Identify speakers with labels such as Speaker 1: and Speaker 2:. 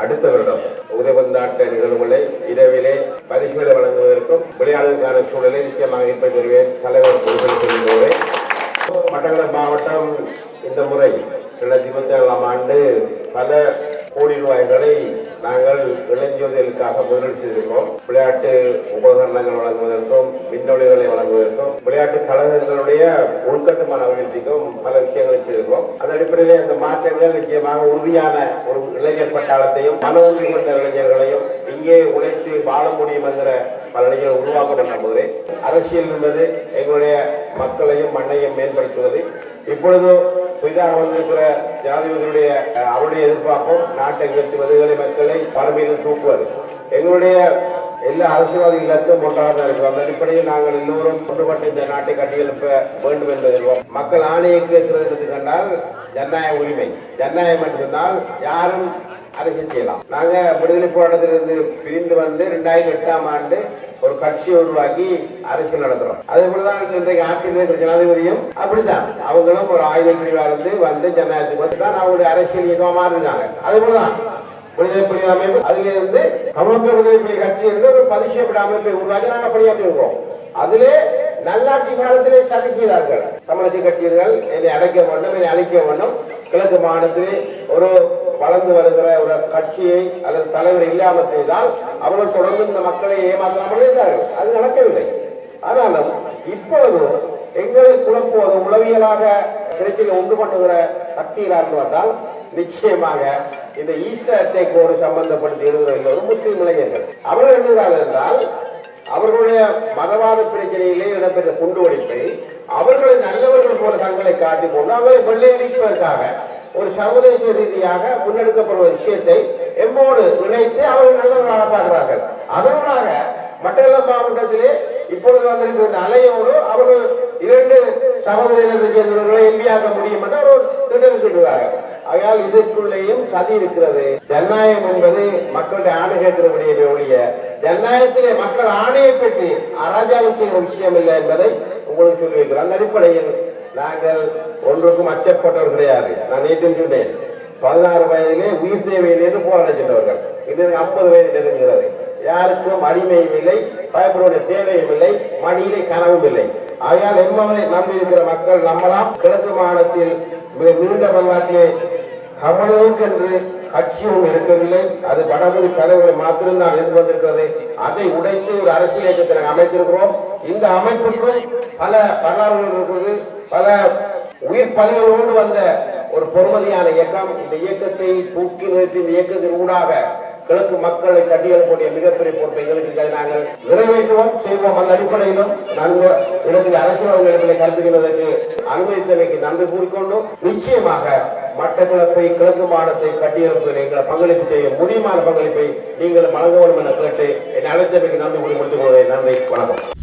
Speaker 1: அடுத்த வருடம் உதவந்தாட்ட நிகழ்வுகளை இரவிலே பரிசுகளை வழங்குவதற்கும் விளையாடுவதற்கான சூழலை நிச்சயமாக ஏற்படுத்தி வருவேன் தலைவர் பொறுப்பேற்று மட்டக்களப்பு மாவட்டம் இந்த முறை இரண்டாயிரத்தி இருபத்தி ஏழாம் ஆண்டு பல கோடி ரூபாய்களை நாங்கள் இளைஞர்களுக்காக முதலீடு செய்திருக்கோம் விளையாட்டு உபகரணங்கள் வழங்குவதற்கும் மின்னொலிகளை வழங்குவதற்கும் விளையாட்டு கழகங்களுடைய உள்கட்டுமான அபிவிருத்திக்கும் பல விஷயங்களை செய்திருக்கோம் அந்த அடிப்படையிலே அந்த மாற்றங்கள் நிச்சயமாக உறுதியான ஒரு இளைஞர் பட்டாளத்தையும் மனோன்றி கொண்ட இளைஞர்களையும் இங்கே உழைத்து வாழ முடியும் என்கிற பல இளைஞர்கள் உருவாக்கப்பட்ட போது அரசியல் என்பது எங்களுடைய மக்களையும் மண்ணையும் மேம்படுத்துவது. இப்பொழுது புதிதாக வந்திருக்கிற ஜனாதிபதியுடைய அவருடைய எதிர்பார்ப்பும் நாட்டை உயர்த்துவது மக்களை மக்களை பரமீது தூக்குவது. எங்களுடைய எல்லா அரசியல்வாதி இலக்கும் ஒன்றாக தான் இருக்கிறோம் அந்த அடிப்படையில் நாங்கள் எல்லோரும் ஒன்றுபட்டு இந்த நாட்டை கட்டியெழுப்ப வேண்டும் என்பதில் மக்கள் ஆணையக்கு இருக்கிறது கண்டால் ஜனநாயக உரிமை. ஜனநாயகம் என்று சொன்னால் யாரும் அரசியல் செய்யலாம். நாங்க விடுதலை போராட்டத்திலிருந்து பிரிந்து வந்து ரெண்டாயிரத்தி எட்டாம் ஆண்டு ஒரு கட்சியை உருவாக்கி அரசியல் நடத்துறோம். அதே போலதான் இன்றைக்கு ஆட்சியில் இருக்கிற ஜனாதிபதியும் அப்படித்தான். அவங்களும் ஒரு ஆயுத பிரிவா இருந்து வந்து ஜனநாயகத்துக்கு வந்து தான் அவங்களுடைய அரசியல் இயக்கமா இருந்தாங்க அதே போலதான் விடுதலை புலி அமைப்பு. அதிலிருந்து இருந்து தமிழக விடுதலை புலி கட்சி என்று ஒரு பதிஷேப்பட அமைப்பை உருவாக்கி நாங்கள் பணியாற்றி இருக்கோம் அதிலே நல்லாட்சி காலத்திலே சதி செய்தார்கள். தமிழக கட்சியர்கள் என்னை அடைக்க வேண்டும் என்னை அழிக்க வேண்டும். கிழக்கு மாநிலத்திலே ஒரு வளர்ந்து வருகிற ஒரு கட்சியை அல்லது தலைவர் இல்லாமல் செய்தால் அவர்கள் தொடர்ந்து இந்த மக்களை ஏமாற்றாமல் இருந்தார்கள். அது நடக்கவில்லை. ஆனாலும் இப்பொழுது எங்களை குழப்புவது உளவியலாக பிரச்சனை ஒன்றுபட்டுகிற பண்ணுகிற சக்தியிலார் வந்தால் நிச்சயமாக இந்த ஈஸ்டர் அட்டைக்கோடு சம்பந்தப்படுத்தி எழுதுகிறவர்கள் முஸ்லீம் இளைஞர்கள் அவர்கள் எழுதுகிறார்கள் என்றால் அவர்களுடைய மதவாத பிரச்சனையிலே இடம்பெற்ற குண்டுவெடிப்பை அவர்களை நல்லவர்கள் போல தங்களை காட்டிக் கொண்டு அவரை வெள்ளையடிப்பதற்காக ஒரு சர்வதேச ரீதியாக முன்னெடுக்கப்படுற விஷயத்தை எம்மோடு இணைத்து அவர்கள் நல்லவர்களாக பார்க்கிறார்கள். அதனூடாக மட்டக்களப்பு மாவட்டத்திலே இப்பொழுது வந்திருக்கிற அலையோடு அவர்கள் சகோதரிகளை சேர்ந்தவர்களை எம்பியாக்க முடியும் என்று அவர் திட்டமிட்டிருக்கிறார்கள் ஆகையால் இதற்குள்ளேயும் சதி இருக்கிறது. ஜனநாயகம் என்பது மக்களுடைய ஆணை கேட்கிறபடியே ஒழிய ஜனநாயகத்திலே மக்கள் ஆணையை பெற்று அராஜாரம் செய்கிற விஷயம் இல்லை என்பதை உங்களுக்கு சொல்லி வைக்கிறோம் அந்த அடிப்படையில் நாங்கள் ஒன்றுக்கும் அச்சப்பட்டவர் கிடையாது. நான் நேற்று சொன்னேன் பதினாறு வயதிலே உயிர் தேவையில் என்று போராட சென்றவர்கள். இன்றைக்கு ஐம்பது வயது நெருங்குகிறது. யாருக்கும் அடிமையும் இல்லை. பயப்படுவதற்கு தேவையும் இல்லை மணியிலே கனவும் இல்லை. ஆகையால் எம்மவனை நம்பி இருக்கிற மக்கள் நம்மளாம் கிழக்கு மாநிலத்தில் மிக நீண்ட வரலாற்றிலே கமலுக்கு என்று கட்சியும் இருக்கவில்லை. அது வடமொழி தலைவர்கள் மாத்திரம்தான் இருந்து வந்திருக்கிறது. அதை உடைத்து ஒரு அரசியல் இயக்கத்தை நாங்கள் அமைத்திருக்கிறோம். இந்த அமைப்புக்கும் பல வரலாறுகள் இருக்கிறது. பல உயிர் பலிகளோடு வந்த ஒரு பொறுமதியான இயக்கம் இந்த இயக்கத்தை தூக்கி நிறுத்தி இந்த இயக்கத்தின் ஊடாக கிழக்கு மக்களை கட்டியெழுப்பக்கூடிய மிகப்பெரிய பொறுப்பை எங்களுக்கு நாங்கள் நிறைவேற்றுவோம் செய்வோம். அந்த அடிப்படையிலும் நன்கு இடத்தில் அரசியல் இடத்திலே கருத்துக்கிறதற்கு அனுமதித்தமைக்கு நன்றி கூறிக்கொண்டும் நிச்சயமாக மட்டக்களப்பை கிழக்கு மாநிலத்தை கட்டியெழுப்பதில் எங்களை பங்களிப்பு செய்ய முடியுமான பங்களிப்பை நீங்கள் வழங்க வேண்டும் என கேட்டு என்னை அழைத்தமைக்கு நன்றி கூறி முடித்துக் கொள்வதை நன்றி வணக்கம்.